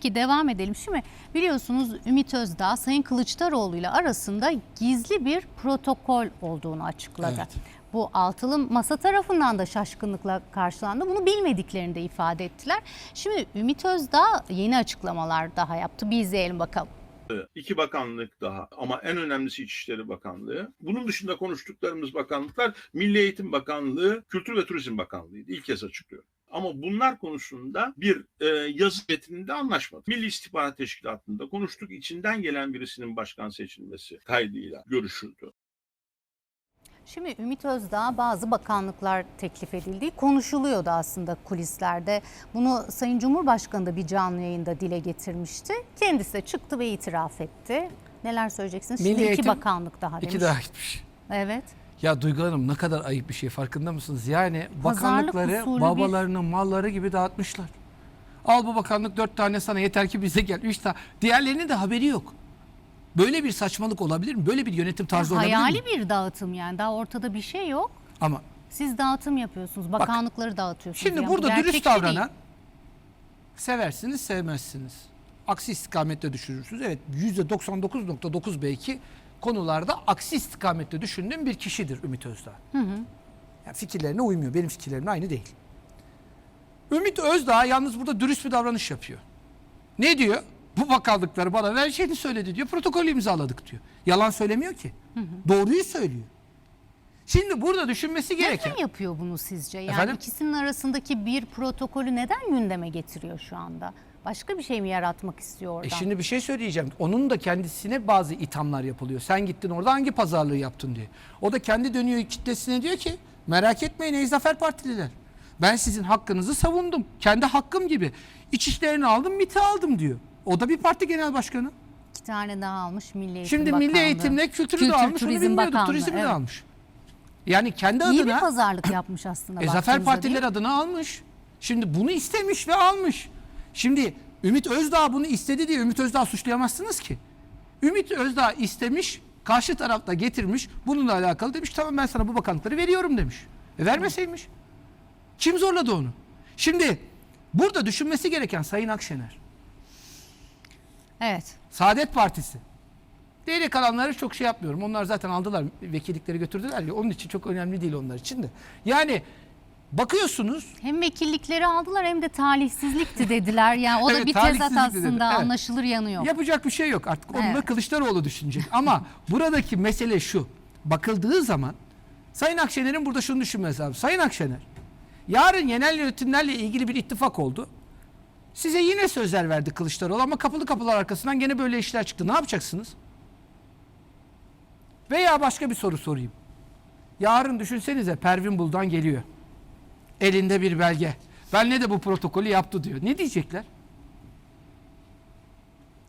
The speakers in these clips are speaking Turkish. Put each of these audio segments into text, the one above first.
Ki devam edelim. Şimdi biliyorsunuz Ümit Özdağ Sayın Kılıçdaroğlu ile arasında gizli bir protokol olduğunu açıkladı. Evet. Bu altılı masa tarafından da şaşkınlıkla karşılandı. Bunu bilmediklerini de ifade ettiler. Şimdi Ümit Özdağ yeni açıklamalar daha yaptı. Bir izleyelim bakalım. İki bakanlık daha ama en önemlisi İçişleri Bakanlığı. Bunun dışında konuştuklarımız bakanlıklar Milli Eğitim Bakanlığı, Kültür ve Turizm Bakanlığı'ydı. İlk kez açıklıyorum. Ama bunlar konusunda bir e, yazı metninde anlaşmadık. Milli İstihbarat Teşkilatı'nda konuştuk. İçinden gelen birisinin başkan seçilmesi kaydıyla görüşüldü. Şimdi Ümit Özdağ bazı bakanlıklar teklif edildiği konuşuluyordu aslında kulislerde. Bunu Sayın Cumhurbaşkanı da bir canlı yayında dile getirmişti. Kendisi de çıktı ve itiraf etti. Neler söyleyeceksiniz? Şimdi Milli iki Eğitim, bakanlık daha demiş. İki daha gitmiş. Evet. Ya Duygu Hanım ne kadar ayıp bir şey farkında mısınız? Yani Pazarlık bakanlıkları usulü babalarının malları gibi dağıtmışlar. Al bu bakanlık dört tane sana yeter ki bize gel. Üç tane. Diğerlerinin de haberi yok. Böyle bir saçmalık olabilir mi? Böyle bir yönetim tarzı olabilir Hayali mi? bir dağıtım yani. Daha ortada bir şey yok. Ama Siz dağıtım yapıyorsunuz. Bakanlıkları dağıtıyorsunuz. şimdi Yani bu burada dürüst gerçekçi değil. davranan seversiniz sevmezsiniz. Aksi istikamette düşürürsünüz. Evet %99.9 belki konularda aksi istikamette düşündüğüm bir kişidir Ümit Özdağ. Yani fikirlerine uymuyor. Benim fikirlerimle aynı değil. Ümit Özdağ yalnız burada dürüst bir davranış yapıyor. Ne diyor? Bu bakanlıkları bana ver şeyini söyledi diyor. Protokolü imzaladık diyor. Yalan söylemiyor ki. Doğruyu söylüyor. Şimdi burada düşünmesi gereken... Neden yapıyor bunu sizce? Yani Efendim? ikisinin arasındaki bir protokolü neden gündeme getiriyor şu anda? Başka bir şey mi yaratmak istiyor oradan? E şimdi bir şey söyleyeceğim. Onun da kendisine bazı ithamlar yapılıyor. Sen gittin orada hangi pazarlığı yaptın diye. O da kendi dönüyor kitlesine diyor ki merak etmeyin ey Zafer Partililer. Ben sizin hakkınızı savundum. Kendi hakkım gibi. İçişlerini aldım, MİT'i aldım diyor. O da bir parti genel başkanı. İki tane daha almış Milli Eğitim Şimdi Bakanlığı. Milli Eğitimle kültürü Kültür, de almış. Turizm onu bilmiyorduk. Bakanlığı, Turizmi de evet. almış. Yani kendi İyi bir adına pazarlık yapmış aslında. e, Zafer Partiler adına almış. Şimdi bunu istemiş ve almış. Şimdi Ümit Özdağ bunu istedi diye Ümit Özdağ suçlayamazsınız ki. Ümit Özdağ istemiş, karşı tarafta getirmiş, bununla alakalı demiş tamam ben sana bu bakanlıkları veriyorum demiş. E vermeseymiş. Kim zorladı onu? Şimdi burada düşünmesi gereken Sayın Akşener, Evet. Saadet Partisi. Diğeri kalanları çok şey yapmıyorum. Onlar zaten aldılar, vekillikleri götürdüler ya. Onun için çok önemli değil onlar için de. Yani bakıyorsunuz Hem vekillikleri aldılar hem de talihsizlikti dediler. Yani o da Evet, bir tezat talihsizlikti aslında dediler. Evet. anlaşılır yanı yok. Yapacak bir şey yok artık. Onu da Evet. Kılıçdaroğlu düşünecek. Ama buradaki mesele şu. Bakıldığı zaman Sayın Akşener'in burada şunu düşünmesi lazım. Sayın Akşener, yarın genel yönetimlerle ilgili bir ittifak oldu. Size yine sözler verdi Kılıçdaroğlu ama kapılı kapılar arkasından gene böyle işler çıktı. Ne yapacaksınız? Veya başka bir soru sorayım. Yarın düşünsenize Pervin Buldan geliyor. Elinde bir belge. Ben ne de bu protokolü yaptı diyor. Ne diyecekler?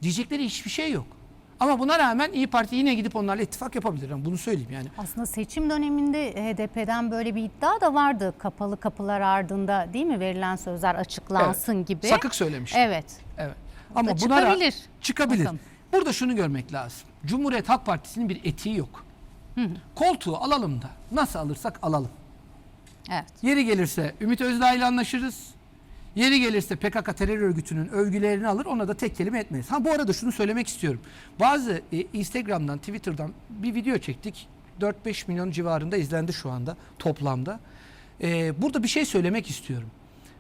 Diyecekleri hiçbir şey yok. Ama buna rağmen İyi Parti yine gidip onlarla ittifak yapabilir. Yani bunu söyleyeyim yani. Aslında seçim döneminde HDP'den böyle bir iddia da vardı. Kapalı kapılar ardında değil mi verilen sözler açıklansın gibi. Sakık söylemiş. Evet. Evet. Ama buna çıkabilir. Çıkabilir. Bakalım. Burada şunu görmek lazım. Cumhuriyet Halk Partisi'nin bir etiği yok. Koltuğu alalım da nasıl alırsak alalım. Evet. Yeri gelirse Ümit Özdağ ile anlaşırız. Yeri gelirse PKK terör örgütünün övgülerini alır ona da tek kelime etmeyiz. Ha bu arada şunu söylemek istiyorum. Bazı e, Instagram'dan, Twitter'dan bir video çektik. 4-5 milyon civarında izlendi şu anda toplamda. E, burada bir şey söylemek istiyorum.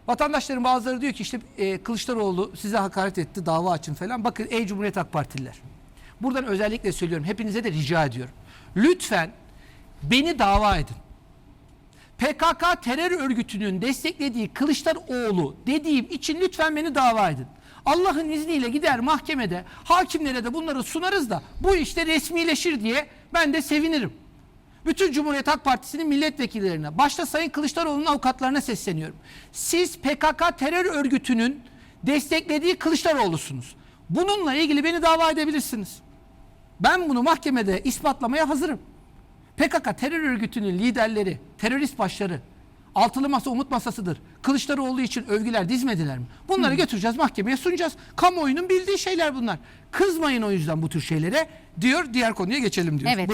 Vatandaşların bazıları diyor ki işte e, Kılıçdaroğlu size hakaret etti dava açın falan. Bakın ey Cumhuriyet Halk Partililer. Buradan özellikle söylüyorum hepinize de rica ediyorum. Lütfen beni dava edin. PKK terör örgütünün desteklediği Kılıçdaroğlu dediğim için lütfen beni dava edin. Allah'ın izniyle gider mahkemede hakimlere de bunları sunarız da bu işte resmileşir diye ben de sevinirim. Bütün Cumhuriyet Halk Partisi'nin milletvekillerine, başta Sayın Kılıçdaroğlu'nun avukatlarına sesleniyorum. Siz PKK terör örgütünün desteklediği Kılıçdaroğlu'sunuz. Bununla ilgili beni dava edebilirsiniz. Ben bunu mahkemede ispatlamaya hazırım. PKK terör örgütünün liderleri, terörist başları, altılı masa umut masasıdır. Kılıçdaroğlu için övgüler dizmediler mi? Bunları götüreceğiz mahkemeye sunacağız. Kamuoyunun bildiği şeyler bunlar. Kızmayın o yüzden bu tür şeylere diyor. Diğer konuya geçelim diyor. Evet.